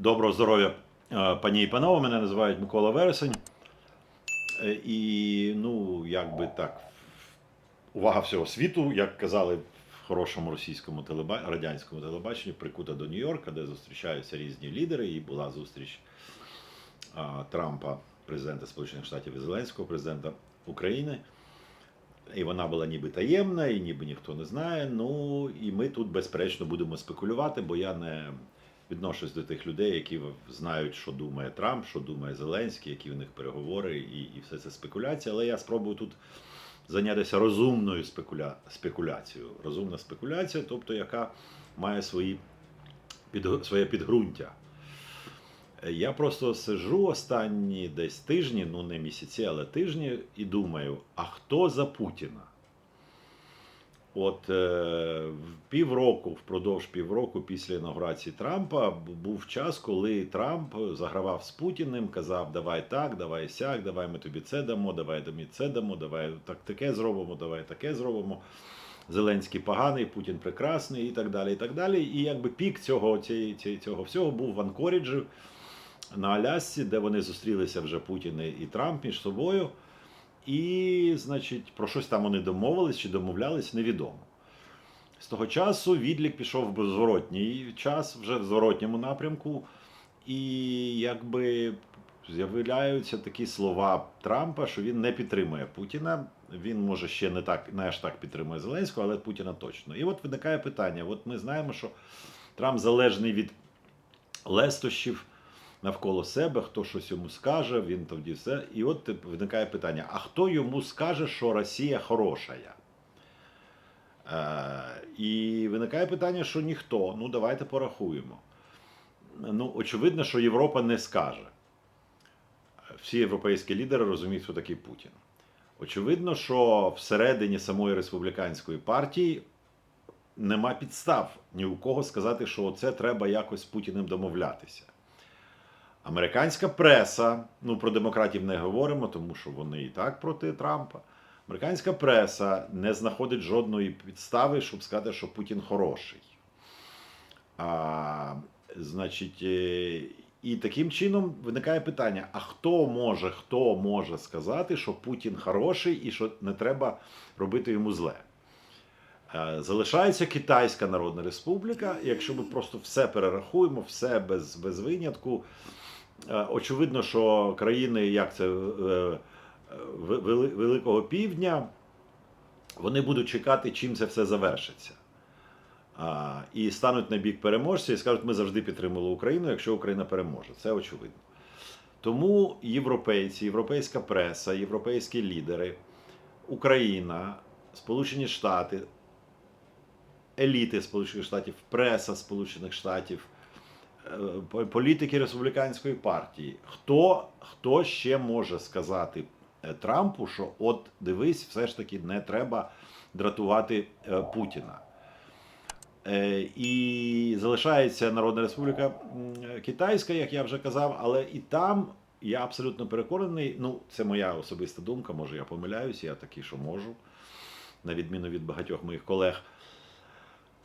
Доброго здоров'я, е, пані і панове. Мене називають Микола Вересень. Е, І, ну, як би так, увага всього світу, як казали в хорошому російському телеба... радянському телебаченні, прикута до Нью-Йорка, де зустрічаються різні лідери. І була зустріч а, Трампа, президента Сполучених Штатів і Зеленського, президента України. І вона була ніби таємна, і ніби ніхто не знає. Ну і ми тут, безперечно, будемо спекулювати, бо я не відношусь до тих людей, які знають, що думає Трамп, що думає Зеленський, які у них переговори, і, і все це спекуляція. Але я спробую тут зайнятися розумною спекуля... спекуляцією. Розумна спекуляція, тобто яка має свої під... своє підґрунтя. Я просто сижу останні десь тижні, ну не місяці, але тижні, і думаю, а хто за Путіна? От е, півроку, впродовж півроку після інаугурації Трампа був час, коли Трамп загравав з Путіним, казав: давай так, давай сяк, давай ми тобі це дамо, давай тобі це дамо, давай так таке зробимо, давай таке зробимо. Зеленський поганий, Путін прекрасний і так далі. І так далі. І якби пік цього, цієї- цього всього був в Анкоріджі на Алясці, де вони зустрілися вже Путін і Трамп між собою. І, значить, про щось там вони домовились чи домовлялись, невідомо. З того часу відлік пішов в зворотній час, вже в зворотньому напрямку, і якби з'являються такі слова Трампа, що він не підтримує Путіна. Він може ще не так, не аж так підтримує Зеленського, але Путіна точно. І от виникає питання: от ми знаємо, що Трамп залежний від лестощів навколо себе, хто щось йому скаже, він тоді все. І от виникає питання: а хто йому скаже, що Росія хороша? Е, і виникає питання, що ніхто. Ну, давайте порахуємо. Ну, очевидно, що Європа не скаже. Всі європейські лідери розуміють, хто такий Путін. Очевидно, що всередині самої республіканської партії нема підстав ні у кого сказати, що це треба якось з Путіним домовлятися. Американська преса, ну про демократів не говоримо, тому що вони і так проти Трампа. Американська преса не знаходить жодної підстави, щоб сказати, що Путін хороший. А, значить, е, і таким чином виникає питання: а хто може, хто може сказати, що Путін хороший і що не треба робити йому зле? Е, Залишається Китайська Народна Республіка. Якщо ми просто все перерахуємо, все без, без винятку. Е, Очевидно, що країни, як це е, е, Вели- Великого Півдня, вони будуть чекати, чим це все завершиться. І стануть на бік переможця і скажуть, ми завжди підтримували Україну, якщо Україна переможе. Це очевидно. Тому європейці, європейська преса, європейські лідери, Україна, Сполучені Штати, еліти Сполучених Штатів, преса Сполучених Штатів, політики республіканської партії. Хто, хто ще може сказати е, Трампу, що от дивись, все ж таки не треба дратувати е, Путіна? Е, І залишається Народна Республіка Китайська, як я вже казав, але і там я абсолютно переконаний. Ну, це моя особиста думка, може я помиляюсь, я такий, що можу, на відміну від багатьох моїх колег,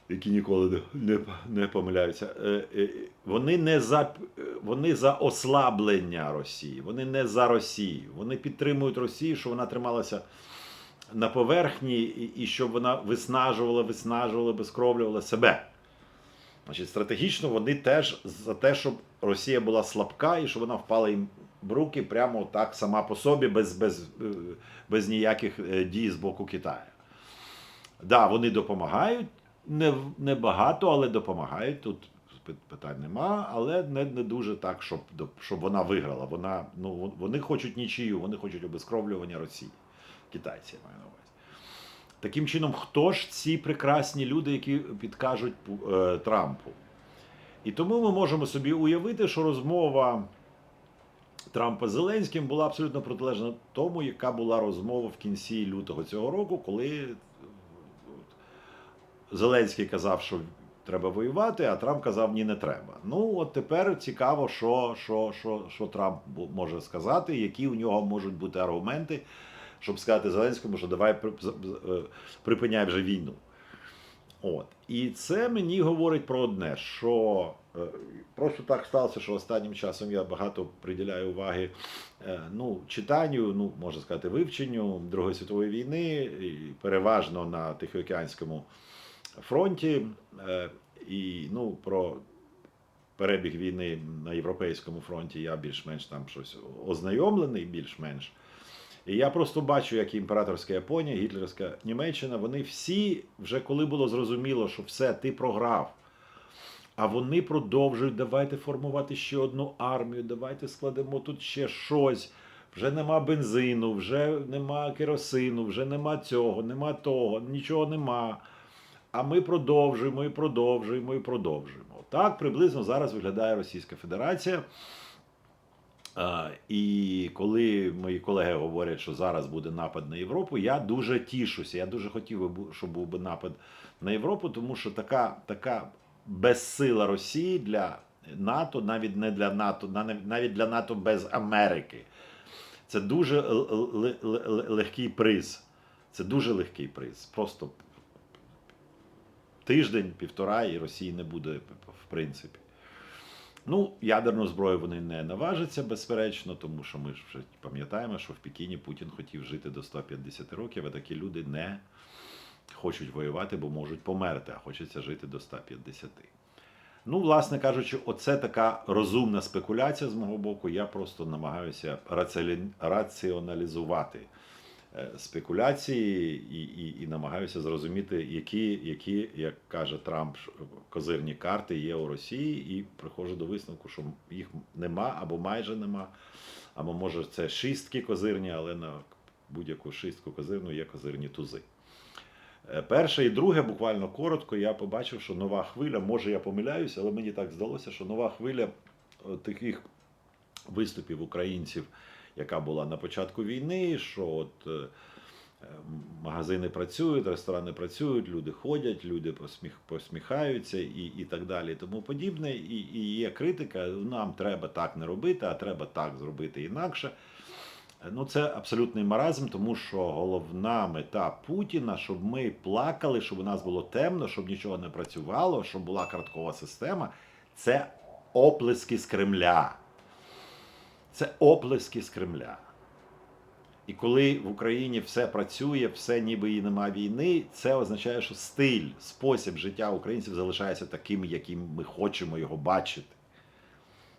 які ніколи не, не, помиляються. Е, е, Вони не за е, вони за ослаблення Росії, вони не за Росію. Вони підтримують Росію, щоб вона трималася на поверхні, і, і щоб вона виснажувала, виснажувала, безкровлювала себе. Значить, стратегічно вони теж за те, щоб Росія була слабка і щоб вона впала їм в руки прямо так сама по собі, без, без, без ніяких дій з боку Китаю. Да, вони допомагають, не, не але допомагають. Тут питань нема, але не, не дуже так, щоб, щоб вона виграла. Вона, ну, вони хочуть нічию, вони хочуть обезкровлювання Росії. Китайці я маю на увазі. Таким чином, хто ж ці прекрасні люди, які підкажуть е, Трампу? І тому ми можемо собі уявити, що розмова Трампа з Зеленським була абсолютно протилежна тому, яка була розмова в кінці лютого цього року, коли Зеленський казав, що треба воювати, а Трамп казав, ні, не треба. Ну, от тепер цікаво, що, що, що, що Трамп може сказати, які у нього можуть бути аргументи, щоб сказати Зеленському, що давай е, припиняй вже війну. От. І це мені говорить про одне, що Е, Просто так сталося, що останнім часом я багато приділяю уваги е, ну, читанню, ну, можна сказати, вивченню Другої світової війни, переважно на Тихоокеанському фронті. Е, І ну, про перебіг війни на Європейському фронті я більш-менш там щось ознайомлений, більш-менш. І я просто бачу, як імператорська Японія, гітлерська Німеччина, вони всі, вже коли було зрозуміло, що все, ти програв. А вони продовжують, давайте формувати ще одну армію, давайте складемо тут ще щось. Вже нема бензину, вже нема керосину, вже нема цього, нема того, нічого нема. А ми продовжуємо і продовжуємо і продовжуємо. Так приблизно зараз виглядає Російська Федерація. І коли мої колеги говорять, що зараз буде напад на Європу, я дуже тішуся. Я дуже хотів би, щоб був би напад на Європу, тому що така, така безсила Росії для НАТО, навіть не для НАТО, навіть для НАТО без Америки. Це дуже легкий приз. Це дуже легкий приз. Просто тиждень, півтора, і Росії не буде, в принципі. Ну, ядерну зброю вони не наважаться, безперечно, тому що ми ж вже пам'ятаємо, що в Пекіні Путін хотів жити до 150 років, а такі люди не хочуть воювати, бо можуть померти, а хочеться жити до 150. Ну, власне кажучи, оце така розумна спекуляція з мого боку. Я просто намагаюся раціоналізувати спекуляції і, і, і намагаюся зрозуміти, які, які, як каже Трамп, козирні карти є у Росії, і приходжу до висновку, що їх нема або майже нема. Або може це шістки козирні, але на будь-яку шістку козирну є козирні тузи. Е, Перше і друге, буквально коротко, я побачив, що нова хвиля, може я помиляюся, але мені так здалося, що нова хвиля е, таких виступів українців, яка була на початку війни, що от е, магазини працюють, ресторани працюють, люди ходять, люди посміх, посміхаються і, і так далі, тому подібне. І, і є критика, нам треба так не робити, а треба так зробити інакше. Ну, це абсолютний маразм, тому що головна мета Путіна, щоб ми плакали, щоб у нас було темно, щоб нічого не працювало, щоб була карткова система. Це оплески з Кремля. Це оплески з Кремля. І коли в Україні все працює, все ніби і нема війни, це означає, що стиль, спосіб життя українців залишається таким, яким ми хочемо його бачити.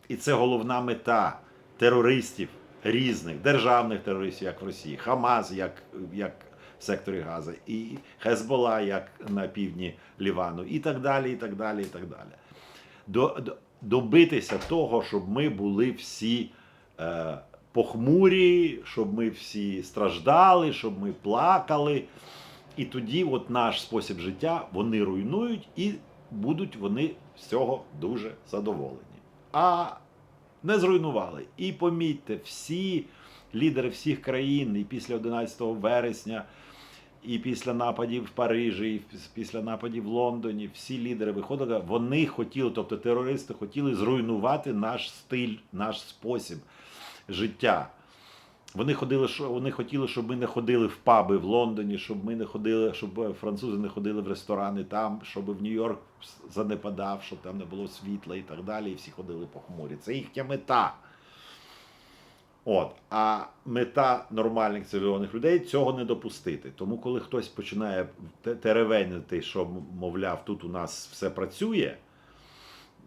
І це головна мета терористів різних, державних терористів, як в Росії, Хамас, як, як в секторі Гази, і Хезбола, як на півдні Лівану, і так далі, і так далі, і так далі. До, до, добитися того, щоб ми були всі похмурі, щоб ми всі страждали, щоб ми плакали. І тоді, от наш спосіб життя вони руйнують і будуть вони з цього дуже задоволені. А не зруйнували. І помітьте, всі лідери всіх країн, і після 11 вересня, і після нападів в Парижі, і після нападів в Лондоні, всі лідери виходили, вони хотіли, тобто терористи хотіли зруйнувати наш стиль, наш спосіб життя. Вони ходили, вони хотіли, щоб ми не ходили в паби в Лондоні, щоб ми не ходили, щоб французи не ходили в ресторани там, щоб в Нью-Йорк занепадав, щоб там не було світла і так далі, і всі ходили похмурі. Це їхня мета. От, а мета нормальних цивілізованих людей цього не допустити. Тому, коли хтось починає те- теревенити, що мовляв, тут у нас все працює.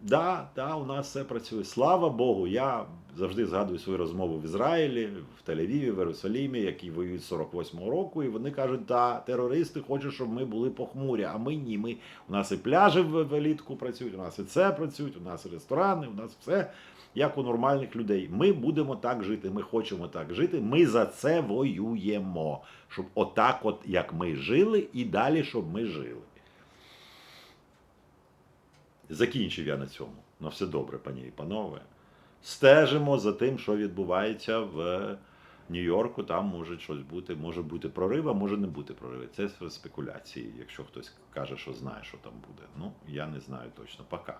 Да, да, у нас все працює. Слава Богу, я завжди згадую свою розмову в Ізраїлі, в Тель-Авіві, в Єрусалімі, які воюють з 48-го року, і вони кажуть, да, терористи хочуть, щоб ми були похмурі, а ми ні. Ми, у нас і пляжі влітку працюють, у нас і це працюють, у нас і ресторани, у нас все як у нормальних людей. Ми будемо так жити, ми хочемо так жити, ми за це воюємо. Щоб отак, от як ми жили, і далі, щоб ми жили. Закінчив я на цьому. На все добре, пані і панове. Стежимо за тим, що відбувається в Нью-Йорку. Там може щось бути, може бути прорив, а може не бути прорив. Це спекуляції, якщо хтось каже, що знає, що там буде. Ну, я не знаю точно. Пока.